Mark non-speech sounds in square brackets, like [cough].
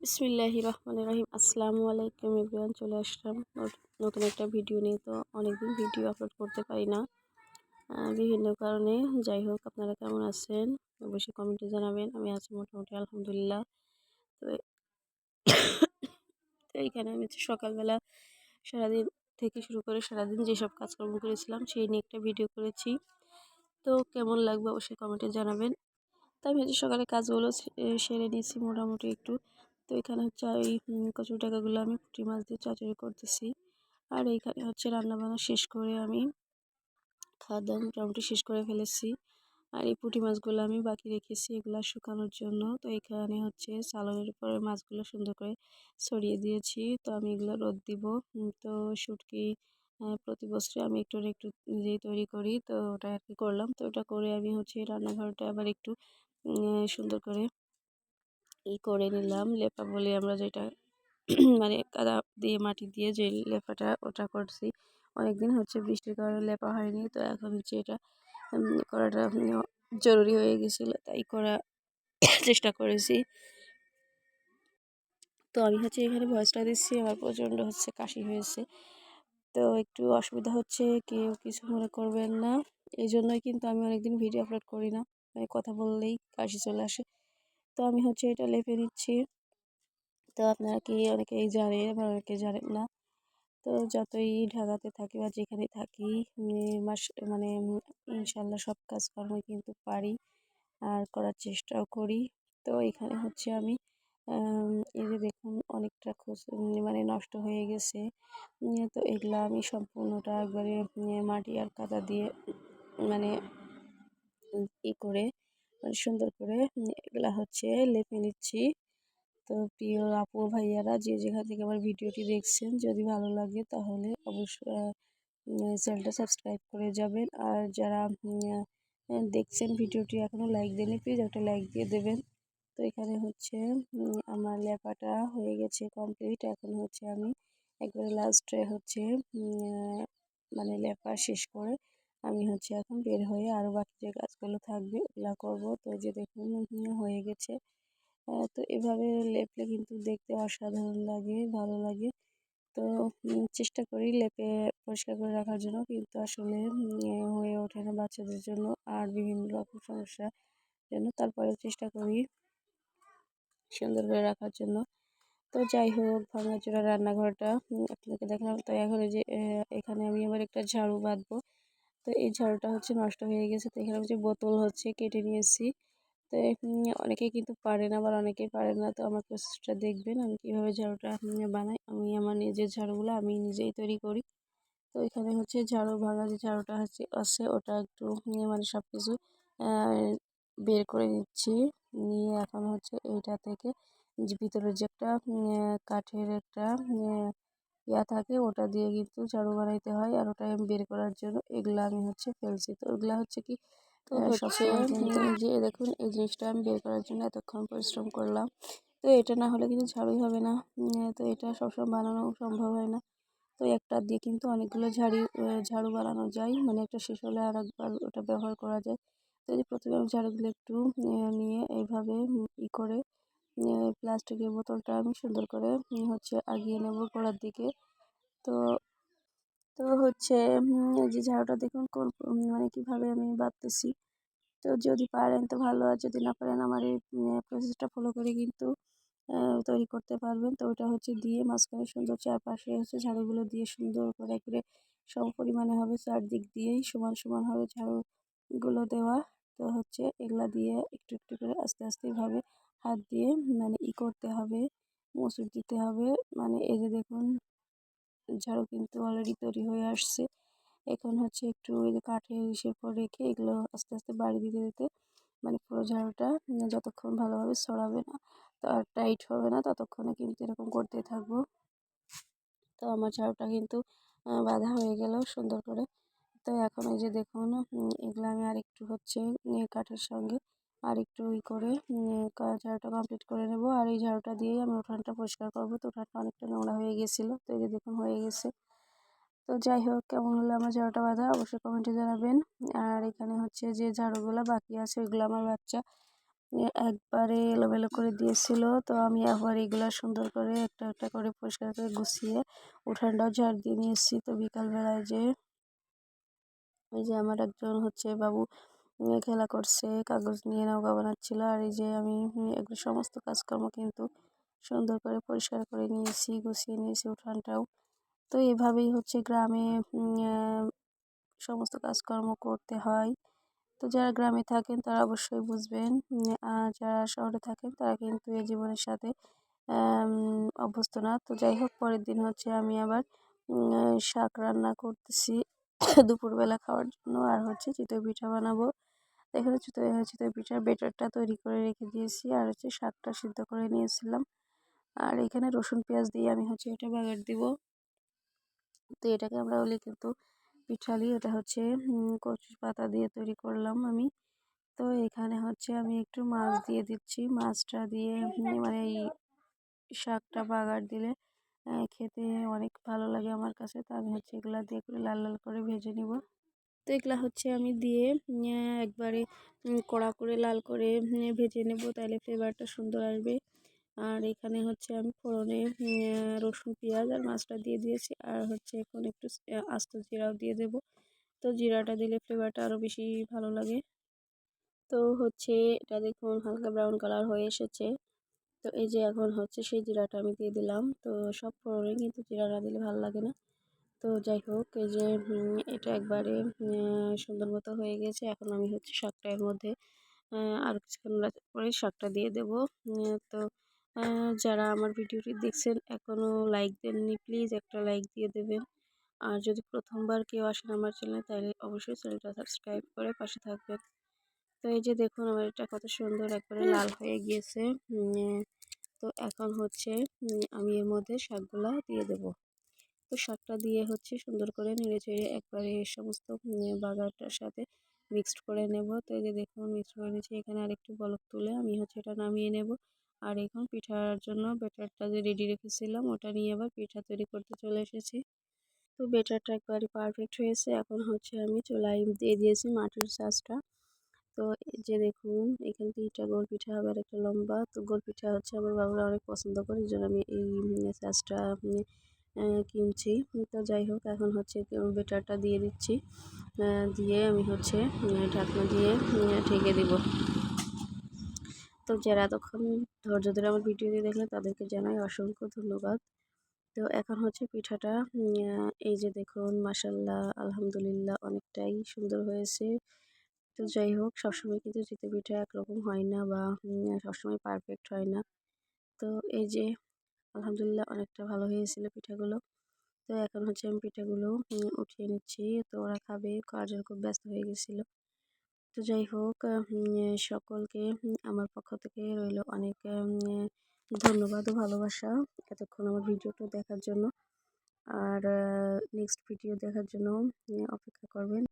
বিসমিল্লাহি রহমান রহিম। আসসালামু আলাইকুম এভরিওয়ান, চলে আসলাম নত- নতুন একটা ভিডিও নিয়ে। তো অনেকদিন ভিডিও আপলোড করতে পারি না। বিভিন্ন কারণে। যাই হোক, আপনারা কেমন আছেন? অবশ্যই কমেন্টে জানাবেন। আমি আছি মোটামুটি আলহামদুলিল্লাহ। তো এইখানে আমি সকালবেলা সারাদিন থেকে শুরু করে সারাদিন যেসব কাজকর্ম করেছিলাম, সেই নিয়ে একটা ভিডিও করেছি। তো কেমন লাগবে অবশ্যই কমেন্টে জানাবেন। তো আমি সকালে কাজগুলো সেরে নিয়েছি মোটামুটি একটু। তো এখানে হচ্ছে ওই কচুর টাকাগুলো আমি পুঁটি মাছ দিয়ে চচ্চড়ি করতেছি। আর এইখানে হচ্ছে রান্না বান্না শেষ করে আমি খাওয়া দাওয়া মোটামুটি শেষ করে ফেলেছি। আর এই পুঁটি মাছগুলো আমি বাকি রেখেছি এগুলো শুকানোর জন্য। তো এখানে হচ্ছে চালনের উপরে মাছগুলো সুন্দর করে ছড়িয়ে দিয়েছি। তো আমি এগুলো রোদ দিব। তো শুটকি প্রতি বছরে আমি একটু একটু নিজেই তৈরি করি। তো ওটা আর কি করলাম। তো ওটা করে আমি হচ্ছে রান্নাঘরটা আবার একটু সুন্দর করে ই করে নিলাম। লেপা বলি আমরা যেটা [clears throat] মানে কাদা দিয়ে মাটি দিয়ে যে লেপাটা ওটা করছি। অনেকদিন হচ্ছে বৃষ্টির কারণে লেপা হয়নি, তো এখন হচ্ছে এটা করাটা জরুরি হয়ে গেছিল, তাই করা [clears throat] চেষ্টা করেছি। তো আমি হচ্ছে এখানে ভয়েসটা দিচ্ছি, আমার প্রচণ্ড হচ্ছে কাশি হয়েছে। তো একটু অসুবিধা হচ্ছে, কেউ কিছু মনে করবেন না। এই জন্যই কিন্তু আমি অনেকদিন ভিডিও আপলোড করি না মানে কথা বললেই কাশি চলে আসে। তো আমি হচ্ছে এটা লেপে নিচ্ছি তো আপনারা কি অনেকেই জানেন আবার অনেকে জানেন না। তো যতই ঢাকাতে থাকি বা যেখানে থাকি মাস মানে ইনশাল্লাহ সব কাজকর্ম কিন্তু পারি আর করার চেষ্টাও করি। তো এখানে হচ্ছে আমি এই যে দেখুন অনেকটা খোঁজ মানে নষ্ট হয়ে গেছে। তো এগুলা আমি সম্পূর্ণটা একবারে মাটি আর কাদা দিয়ে মানে ই করে সুন্দর করে এগুলা হচ্ছে লেপে নিচ্ছি। তো প্রিয় আপু, ভাইয়ারা, যে যেখান থেকে আমার ভিডিওটি দেখছেন, যদি ভালো লাগে তাহলে অবশ্যই চ্যানেলটা সাবস্ক্রাইব করে যাবেন। আর যারা দেখছেন ভিডিওটি এখনও লাইক দেননি, প্লিজ একটা লাইক দিয়ে দেবেন। তো এখানে হচ্ছে আমার লেপাটা হয়ে গেছে কমপ্লিট। এখন হচ্ছে আমি একবারে লাস্টে হচ্ছে মানে লেপা শেষ করে আমি হচ্ছে এখন বের হয়ে আরও বাকি যে গাছগুলো থাকবে ওগুলো করব। তো যে দেখুন হয়ে গেছে। তো এভাবে লেপলে কিন্তু দেখতে অসাধারণ লাগে, ভালো লাগে। তো চেষ্টা করি লেপে পরিষ্কার করে রাখার জন্য। কিন্তু আসলে হয়ে ওঠে না বাচ্চাদের জন্য। আর বিভিন্ন রকম সমস্যার জন্য তারপরে চেষ্টা করি সুন্দর করে রাখার জন্য। তো যাই হোক, ভাঙাচোরা রান্নাঘরটা আপনাকে দেখলাম। তো এখন যে এখানে আমি আবার একটা ঝাড়ু বাঁধবো। তো এই ঝাড়ুটা হচ্ছে নষ্ট হয়ে গেছে। তো এখানে হচ্ছে বোতল হচ্ছে কেটে নিয়েছি। তো উম, অনেকেই কিন্তু পারে না আবার অনেকেই পারে না। তো আমার প্রসেসটা দেখবেন আমি কীভাবে ঝাড়ুটা বানাই। আমি আমার নিজের ঝাড়ুগুলো আমি নিজেই তৈরি করি। তো এখানে হচ্ছে ঝাড়ু ভাঙা যে ঝাড়ুটা হচ্ছে আছে ওটা একটু মানে সব কিছু বের করে নিচ্ছি। নিয়ে এখন হচ্ছে এইটা থেকে ভিতরে যে একটা কাঠের একটা ইয়া থাকে ওটা দিয়ে কিন্তু ঝাড়ু বানাইতে হয়। আর ওটা আমি বের করার জন্য এগুলা আমি হচ্ছে ফেলছি। তো ওগুলা হচ্ছে কি এই যে দেখুন এই জিনিসটা আমি বের করার জন্য এতক্ষণ পরিশ্রম করলাম। তো এটা না হলে কিন্তু ঝাড়ুই হবে না। তো এটা সবসময় বানানো সম্ভব হয় না। তো একটা দিয়ে কিন্তু অনেকগুলো ঝাড়ি ঝাড়ু বানানো যায়। মানে একটা শেষ হলে আর একবার ওটা ব্যবহার করা যায়। তো প্রথমে আমি ঝাড়ুগুলো একটু নিয়ে এইভাবে ই করে প্লাস্টিকের বোতলটা আমি সুন্দর করে হচ্ছে আগিয়ে নেব গোড়ার দিকে। তো তো হচ্ছে যে ঝাড়ুটা দেখুন কোন মানে কীভাবে আমি বাঁধতেছি। তো যদি পারেন তো ভালো, আর যদি না পারেন আমার এই প্রসেসটা ফলো করে কিন্তু তৈরি করতে পারবেন। তো ওটা হচ্ছে দিয়ে মাঝখানে সুন্দর চারপাশে হচ্ছে ঝাড়ুগুলো দিয়ে সুন্দর করে করে সম পরিমাণে হবে, চারদিক দিয়েই সমান সমান হবে ঝাড়ুগুলো দেওয়া। তো হচ্ছে এগুলা দিয়ে একটু একটু করে আস্তে আস্তে ভাবে হাত দিয়ে মানে ই করতে হবে মোচড় দিতে হবে। মানে এই যে দেখুন, ঝাড়ু কিন্তু অলরেডি তৈরি হয়ে আসছে। এখন হচ্ছে একটু ওই যে কাঠের ইসের পর রেখে এগুলো আস্তে আস্তে বাড়ি দিতে দিতে মানে পুরো ঝাড়ুটা যতক্ষণ ভালোভাবে ছড়াবে না আর টাইট হবে না, ততক্ষণে কিন্তু এরকম করতে থাকব। তো আমার ঝাড়ুটা কিন্তু বাঁধা হয়ে গেল সুন্দর করে। তো এখন এই যে দেখুন এগুলো আমি আরেকটু হচ্ছে কাঠের সঙ্গে আর একটু ই করে ঝাড়ুটা কমপ্লিট করে নেব। আর এই ঝাড়ুটা দিয়েই আমি উঠানটা পরিষ্কার করব। তো উঠানটা অনেকটা নোংরা হয়ে গেছিল। তো এই যে দেখুন, হয়ে গেছে। তো যাই হোক, কেমন হলো আমার ঝাড়ুটা বাঁধা? অবশ্যই কমেন্টে জানাবেন। আর এখানে হচ্ছে যে ঝাড়ুগুলো বাকি আছে, ওইগুলো আমার বাচ্চা একবারে এলোমেলো করে দিয়েছিল। তো আমি আবার এগুলো সুন্দর করে একটা একটা করে পরিষ্কার করে গুছিয়ে উঠানটাও ঝাড় দিয়ে নিয়ে এসেছি। তো বিকালবেলায় যে ওই যে আমার একজন হচ্ছে বাবু খেলা করছে, কাগজ নিয়ে নৌকা বানাচ্ছিল, আর এই যে আমি এগুলো সমস্ত কাজকর্ম কিন্তু সুন্দর করে পরিষ্কার করে নিয়েছি, গুছিয়ে নিয়েছি উঠানটাও। তো এভাবেই হচ্ছে গ্রামে সমস্ত কাজকর্ম করতে হয়। তো যারা গ্রামে থাকেন তারা অবশ্যই বুঝবেন আর যারা শহরে থাকেন তারা কিন্তু এই জীবনের সাথে অভ্যস্ত না। তো যাই হোক, পরের দিন হচ্ছে আমি আবার শাক রান্না করতেছি। দুপুরবেলা খাওয়ার জন্য। আর হচ্ছে চিতই পিঠা বানাবো। এখানে চিতই চিতই পিঠার বেটারটা তৈরি করে রেখে দিয়েছি। আর হচ্ছে শাকটা সিদ্ধ করে নিয়েছিলাম। আর এখানে রসুন, পেঁয়াজ দিয়ে আমি হচ্ছে এটা বাগার দিব। তো এটাকে আমরা বলি কিন্তু পিঠালি এটা হচ্ছে কচু পাতা দিয়ে তৈরি করলাম আমি। তো এখানে হচ্ছে আমি একটু মাছ দিয়ে দিচ্ছি। মাছটা দিয়ে মানে এই শাকটা বাগার দিলে খেতে অনেক ভালো লাগে আমার কাছে। তো আমি হচ্ছে এগুলো দিয়ে করে লাল লাল করে ভেজে নিব। তো এগুলো হচ্ছে আমি দিয়ে একবারে কড়া করে লাল করে ভেজে নেব। তাহলে ফ্লেভারটা সুন্দর আসবে। আর এখানে হচ্ছে আমি ফোড়নে রসুন, পেঁয়াজ আর মাছটা দিয়ে দিয়েছি। আর হচ্ছে এখন একটু আস্ত জিরাও দিয়ে দেব। তো জিরাটা দিলে ফ্লেভারটা আরও বেশি ভালো লাগে। তো হচ্ছে এটা দেখুন হালকা ব্রাউন কালার হয়ে এসেছে। তো এই যে এখন হচ্ছে সেই জিরাটা আমি দিয়ে দিলাম। তো সব ফোড়নে কিন্তু জিরা না দিলে ভালো লাগে না। তো যাই হোক, এই যে এটা একবারে সুন্দর মতো হয়ে গেছে। এখন আমি হচ্ছে শাকটা এর মধ্যে আর কিছুক্ষণ পরে শাকটা দিয়ে দেব। তো যারা আমার ভিডিওটি দেখছেন এখনও লাইক দেননি, প্লিজ একটা লাইক দিয়ে দেবেন। আর যদি প্রথমবার কেউ আসেন আমার চ্যানেলে, তাহলে অবশ্যই চ্যানেলটা সাবস্ক্রাইব করে পাশে থাকবেন। তো এই যে দেখুন আমার এটা কত সুন্দর একবারে লাল হয়ে গিয়েছে। তো এখন হচ্ছে আমি এর মধ্যে শাকগুলা দিয়ে দেব। তো শাকটা দিয়ে হচ্ছে সুন্দর করে নেড়ে চেড়ে একবারে সমস্ত বাগারটার সাথে মিক্সড করে নেব। তো এই যে দেখুন মিক্সড করে নিয়েছি। এখানে আরেকটু বলক তুলে আমি হচ্ছে এটা নামিয়ে নেব। আর এখন পিঠার জন্য ব্যাটারটা যে রেডি রেখেছিলাম ওটা নিয়ে আবার পিঠা তৈরি করতে চলে এসেছি। তো বেটারটা একবারে পারফেক্ট হয়েছে। এখন হচ্ছে আমি চুলাই দিয়ে দিয়েছি মাটির চাষটা তো যে দেখুন, এখান থেকে গোল পিঠা হবে আর একটা লম্বা। তো গোল পিঠা হচ্ছে আমার বাবুরা অনেক পছন্দ করে, এই জন্য আমি এই চাষটা কিনছি। তো যাই হোক, এখন হচ্ছে বেটারটা দিয়ে দিচ্ছি। দিয়ে আমি হচ্ছে ঢাকনা দিয়ে ঢেকে দিব। তো যারা এতক্ষণ ধৈর্য ধরে আমার ভিডিওটি দেখলে তাদেরকে জানাই অসংখ্য ধন্যবাদ। তো এখন হচ্ছে পিঠাটা এই যে দেখুন মাসাল্লাহ আলহামদুলিল্লাহ, অনেকটাই সুন্দর হয়েছে। তো যাই হোক, সবসময় কিন্তু চিতে পিঠা একরকম হয় না বা সবসময় পারফেক্ট হয় না। তো এই যে, আলহামদুলিল্লাহ অনেকটা ভালো হয়েছিল পিঠাগুলো। তো এখন হচ্ছে আমি পিঠাগুলো উঠিয়ে নিচ্ছি। তো ওরা খাবে কাজের খুব ব্যস্ত হয়ে গেছিল। তো যাই হোক সকলকে আমার পক্ষ থেকে রইল অনেক ধন্যবাদ ও ভালোবাসা এতক্ষণ আমার ভিডিওটা দেখার জন্য। আর নেক্সট ভিডিও দেখার জন্য অপেক্ষা করবেন।